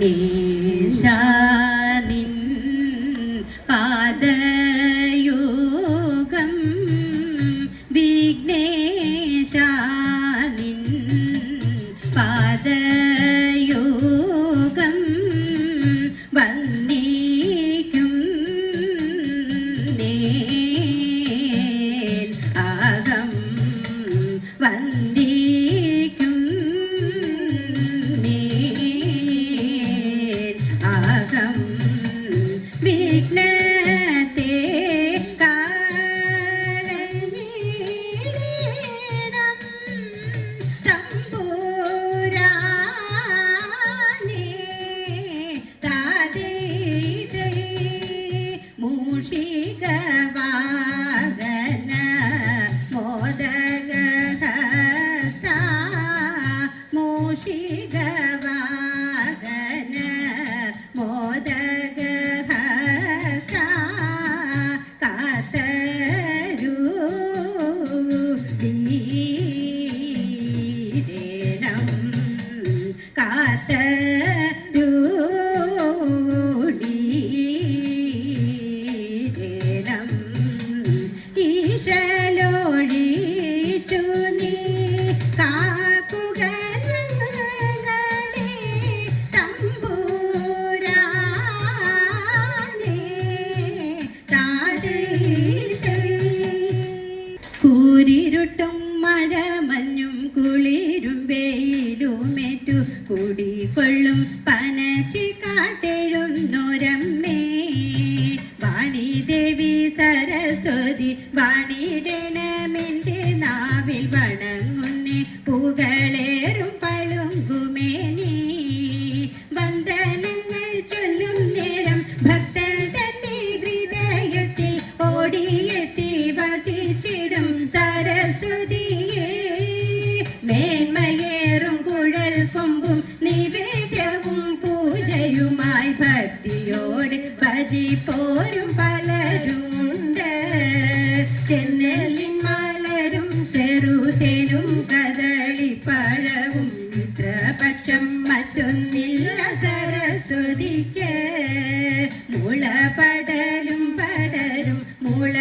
নিশা പടലും പടരും മുള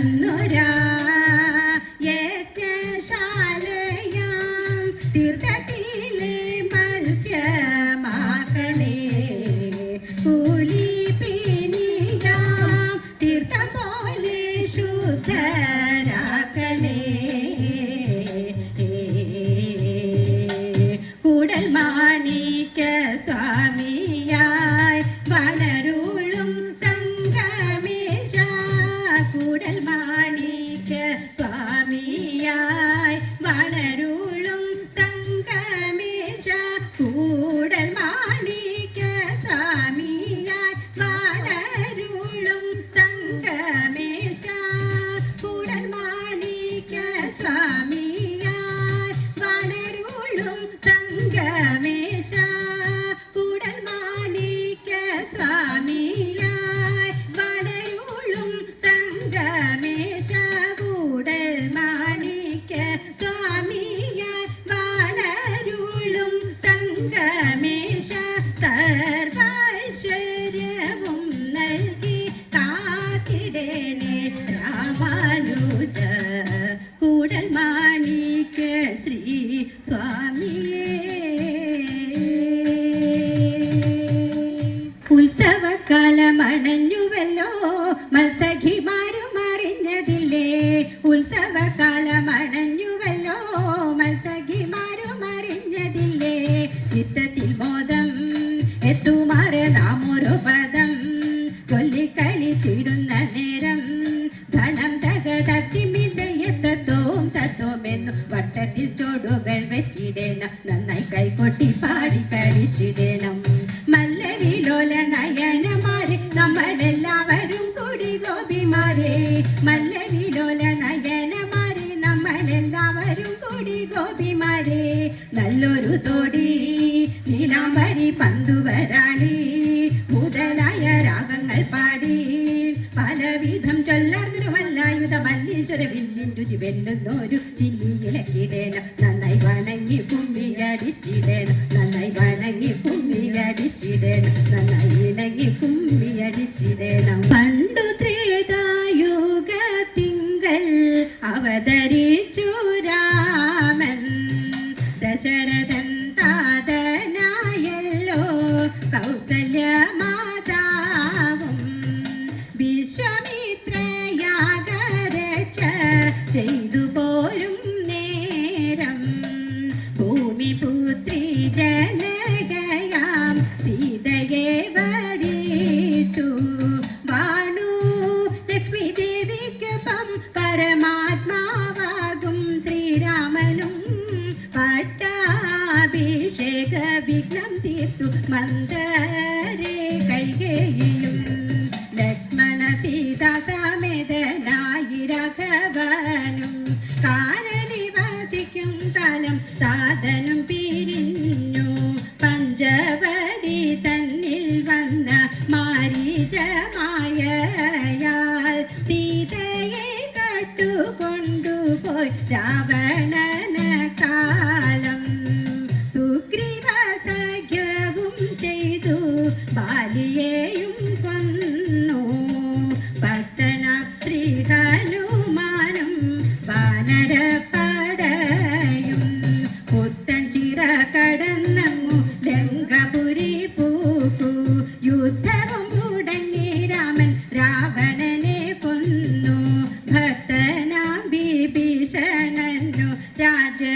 കണ്ണു കൂടൽ മാണിക്ക് സ്വാമിയായി വളരൂ തൊടി ഗോപിമാരെ നല്ലൊരു തൊടി നീലാംബരി പന്തുവരാളി മുതലായ രാഗങ്ങൾ പാടി. പലവിധം ചൊല്ലാർന്നൊരുമല്ലായുധ മല്ലീശ്വര വില്ലിൻ രുചി വെല്ലുന്നൊരു ചില്ലിയിലക്കിടേന നന്നായി വണങ്ങി കുമ്പിയടിച്ചിടേന നന്നായി വണങ്ങി കുമ്പിയടിച്ചിടേന നന്നായി ഇണങ്ങി കുമ്പിയടിച്ചിടേന പണ്ടു ത്രേതായുഗ തിങ്കൾ അവതരിച്ചു. said Shara மந்த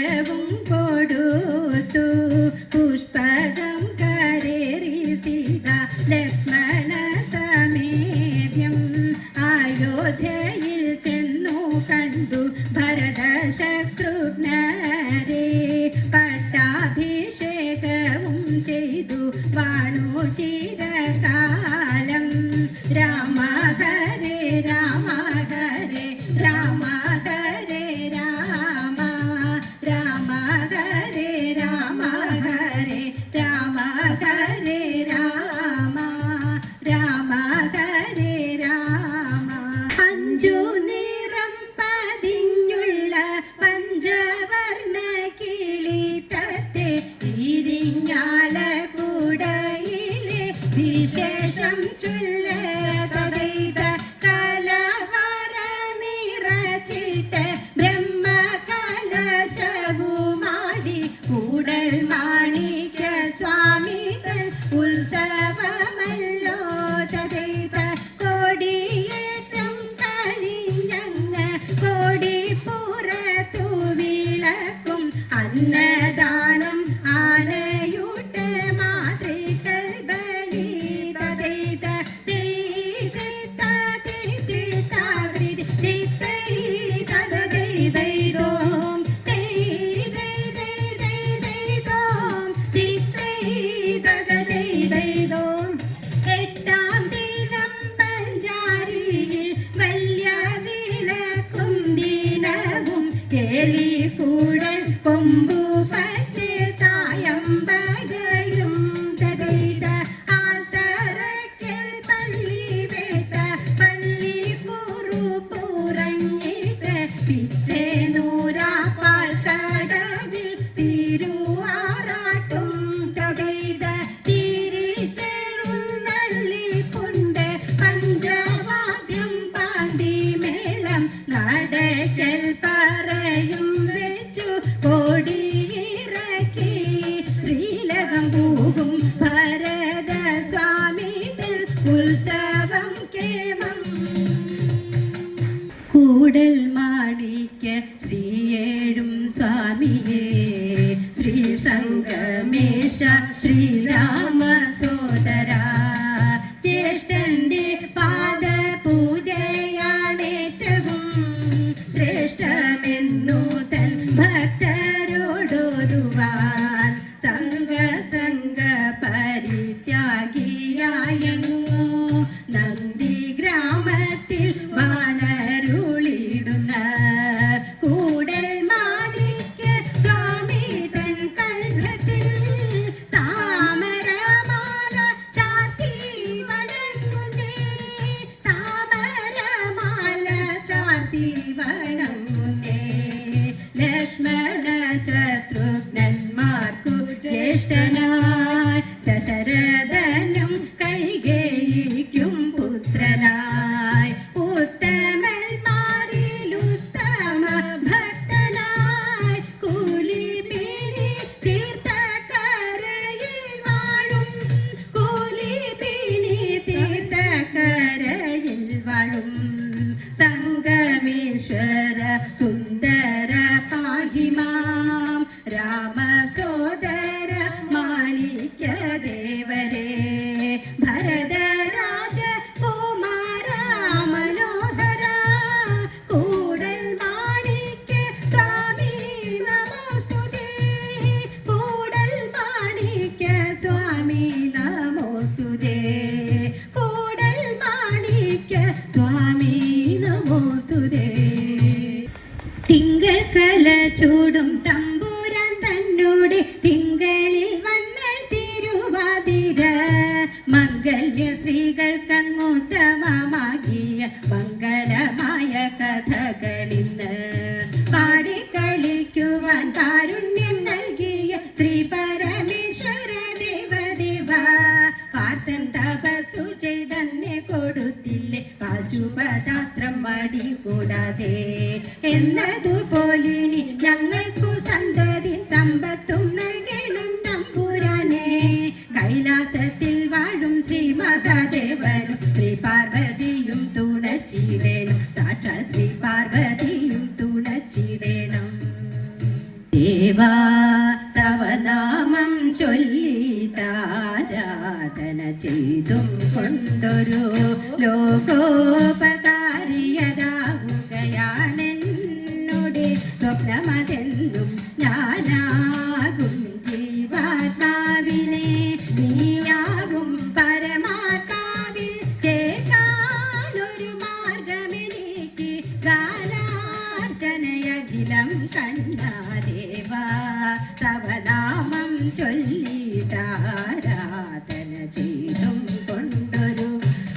പുഷ്പവും കൊടുത്തു. പുഷ്പ കൂടൽ നാ ശ്രീരാമ സോദര ജ്യേഷ്ഠന്റെ തപസ്സു ചെയ്തന്നെ കൊടുത്തില്ലേ. പാശുപതാസ്ത്രം മടി കൂടാതെ എന്നതു എന്തൊരു ലോകോപ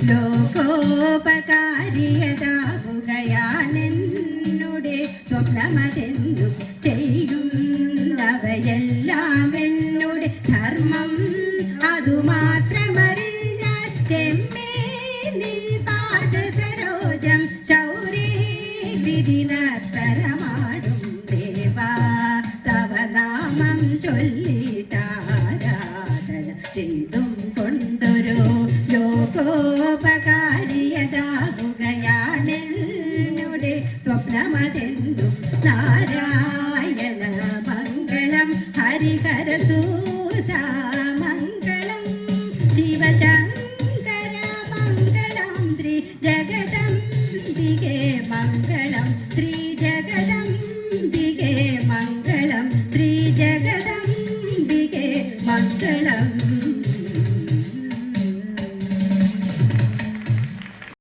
ലോകോപകാരിയതാകുകയാണെന്നുടെ സ്വപ്നമതെന്ന്